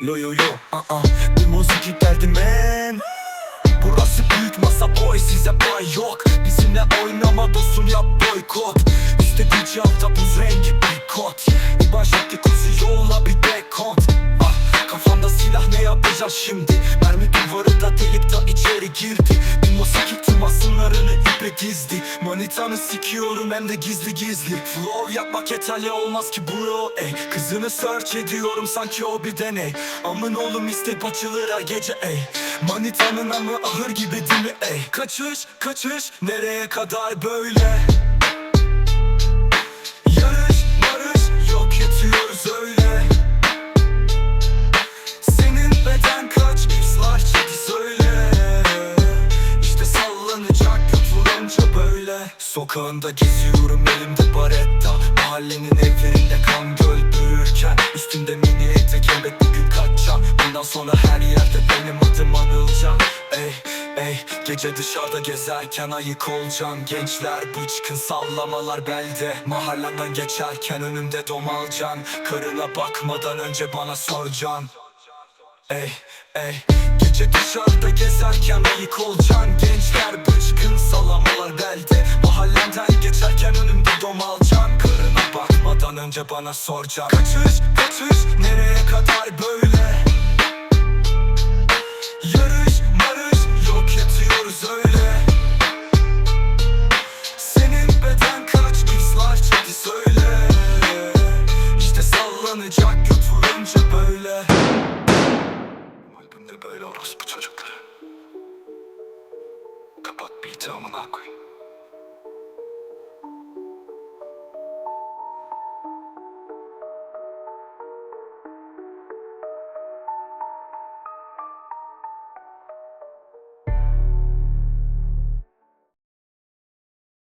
yo yo yo uh -uh. Bir müzik derdi man Burası büyük masa boy size boy yok. Bizimle oynama dostum yap boykot. İstediği hafta buz rengi bir kot İban şekli kuzu yolla bir dekont yapacağım şimdi? Mermi duvarı da delip de içeri girdi. Bir musiki tüm asınlarını ipe gizli Manitanı sikiyorum hem de gizli gizli. Flow yapmak yeterli olmaz ki bro ey Kızını search ediyorum sanki o bir deney. Amın oğlum istep açılır her gece ey Manitanın amı ahır gibi değil mi ey Kaçış kaçış nereye kadar böyle Sokağında geziyorum elimde baretta. Mahallenin evlerinde kan göl büyürken Üstümde mini etek elbet bir gün kaçacağım. Bundan sonra her yerde benim adım anılacak Ey ey gece dışarıda gezerken ayık olacağım. Gençler bıçkın sallamalar belde. Mahallenden geçerken önümde domalcan Karına bakmadan önce bana soracaksın Ey ey Gece dışarıda gezerken ayık olacaksın Gençler bıçkın salamalar belde Mahallenden geçerken önümde domalcan Karına bakmadan önce bana soracaksın Kaçış kaçış nereye kadar böyle? Yarış marış yok yatıyoruz öyle. Senin beden kaç? Islar çeki söyle. İşte sallanacak götürünce böyle. Albümde böyle orospu çocukları тема нахуй.